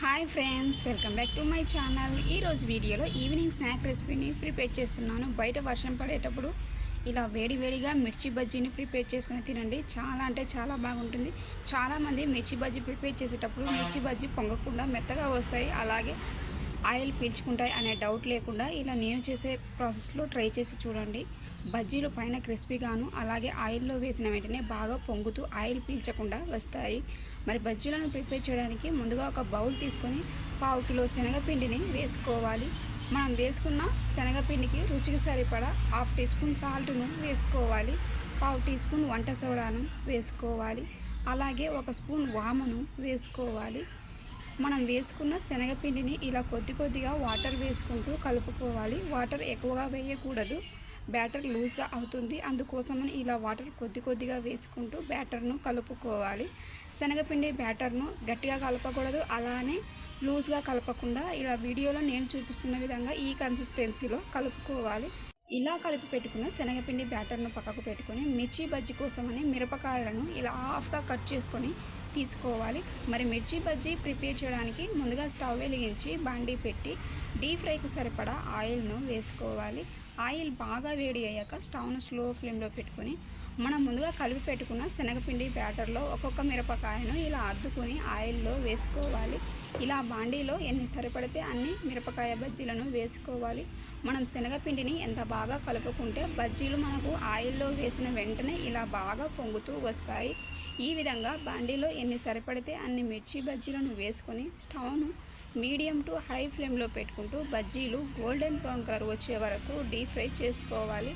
Hi friends welcome back to my channel ఈరోజు వీడియోలో evening snack రెసిపీని ప్రిపేర్ చేస్తున్నాను. బయట వర్షం పడేటప్పుడు ఇలా వేడి వేడిగా మిర్చి బజ్జీని ప్రిపేర్ చేసుకుని తినండి. చాలా అంటే చాలా బాగుంటుంది. చాలామంది మిర్చి బజ్జీ ప్రిపేర్ చేసేటప్పుడు మిర్చి బజ్జీ పొంగకుండా మెత్తగా వస్తాయి. అలాగే ఆయిల్ పీల్చుకుంటాయి అనే డౌట్ లేకుండా ఇలా నేను చేసే ప్రాసెస్లో ట్రై చేసి చూడండి. బజ్జీలు పైన క్రిస్పీగాను అలాగే ఆయిల్లో వేసిన వెంటనే బాగా పొంగుతూ ఆయిల్ పీల్చకుండా వస్తాయి. మరి బజ్జీలను ప్రిపేర్ చేయడానికి ముందుగా ఒక బౌల్ తీసుకొని పావు కిలో శనగపిండిని వేసుకోవాలి. మనం వేసుకున్న శనగపిండికి రుచికి సరిపడా హాఫ్ టీ స్పూన్ సాల్ట్ను వేసుకోవాలి. పావు టీ స్పూన్ వంట సోడాను వేసుకోవాలి. అలాగే ఒక స్పూన్ వామును వేసుకోవాలి. మనం వేసుకున్న శనగపిండిని ఇలా కొద్ది కొద్దిగా వాటర్ వేసుకుంటూ కలుపుకోవాలి. వాటర్ ఎక్కువగా వేయకూడదు. బ్యాటర్ లూజ్గా అవుతుంది. అందుకోసమని ఇలా వాటర్ కొద్ది కొద్దిగా వేసుకుంటూ బ్యాటర్ను కలుపుకోవాలి. శనగపిండి బ్యాటర్ను గట్టిగా కలపకూడదు. అలానే లూజ్గా కలపకుండా ఇలా వీడియోలో నేను చూపిస్తున్న విధంగా ఈ కన్సిస్టెన్సీలో కలుపుకోవాలి. ఇలా కలిపి పెట్టుకున్న శనగపిండి బ్యాటర్ను పక్కకు పెట్టుకొని మిర్చి బజ్జీ కోసమని మిరపకాయలను ఇలా హాఫ్గా కట్ చేసుకొని తీసుకోవాలి. మరి మిర్చి బజ్జీ ప్రిపేర్ చేయడానికి ముందుగా స్టవ్ వెలిగించి బాండీ పెట్టి డీప్ ఫ్రైకి సరిపడా ఆయిల్ను వేసుకోవాలి. ఆయిల్ బాగా వేడి అయ్యాక స్టవ్ను స్లో ఫ్లేమ్లో పెట్టుకొని మనం ముందుగా కలిపి పెట్టుకున్న శనగపిండి బ్యాటర్లో ఒక్కొక్క మిరపకాయను ఇలా అద్దుకొని ఆయిల్లో వేసుకోవాలి. ఇలా బాండీలో ఎన్ని సరిపడితే అన్ని మిరపకాయ బజ్జీలను వేసుకోవాలి. మనం శనగపిండిని ఎంత బాగా కలుపుకుంటే బజ్జీలు మనకు ఆయిల్లో వేసిన వెంటనే ఇలా బాగా పొంగుతూ వస్తాయి. ఈ విధంగా బాండీలో ఎన్ని సరిపడితే అన్ని మిర్చి బజ్జీలను వేసుకొని స్టవ్ను మీడియం టు హై ఫ్లేమ్లో పెట్టుకుంటూ బజ్జీలు గోల్డెన్ బ్రౌన్ కలర్ వచ్చే వరకు డీప్ ఫ్రై చేసుకోవాలి.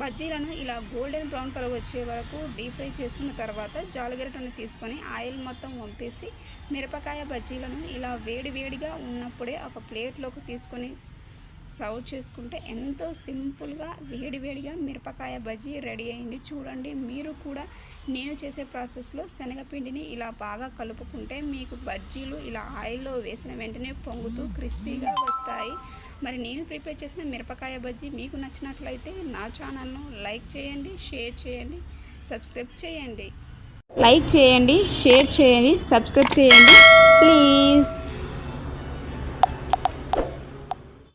బజ్జీలను ఇలా గోల్డెన్ బ్రౌన్ కలర్ వచ్చే వరకు డీప్ ఫ్రై చేసుకున్న తర్వాత జాలగరిటను తీసుకొని ఆయిల్ మొత్తం వంపేసి మిరపకాయ బజ్జీలను ఇలా వేడి వేడిగా ఉన్నప్పుడే ఒక ప్లేట్లోకి తీసుకొని సర్వ్ చేసుకుంటే ఎంతో సింపుల్గా వేడివేడిగా మిరపకాయ బజ్జీ రెడీ అయింది. చూడండి మీరు కూడా నేను చేసే ప్రాసెస్లో శనగపిండిని ఇలా బాగా కలుపుకుంటే మీకు బజ్జీలు ఇలా ఆయిల్లో వేసిన వెంటనే పొంగుతూ క్రిస్పీగా వస్తాయి. మరి నేను ప్రిపేర్ చేసిన మిరపకాయ బజ్జీ మీకు నచ్చినట్లయితే నా ఛానల్ను లైక్ చేయండి షేర్ చేయండి సబ్స్క్రైబ్ చేయండి. లైక్ చేయండి షేర్ చేయండి సబ్స్క్రైబ్ చేయండి. ప్లీజ్.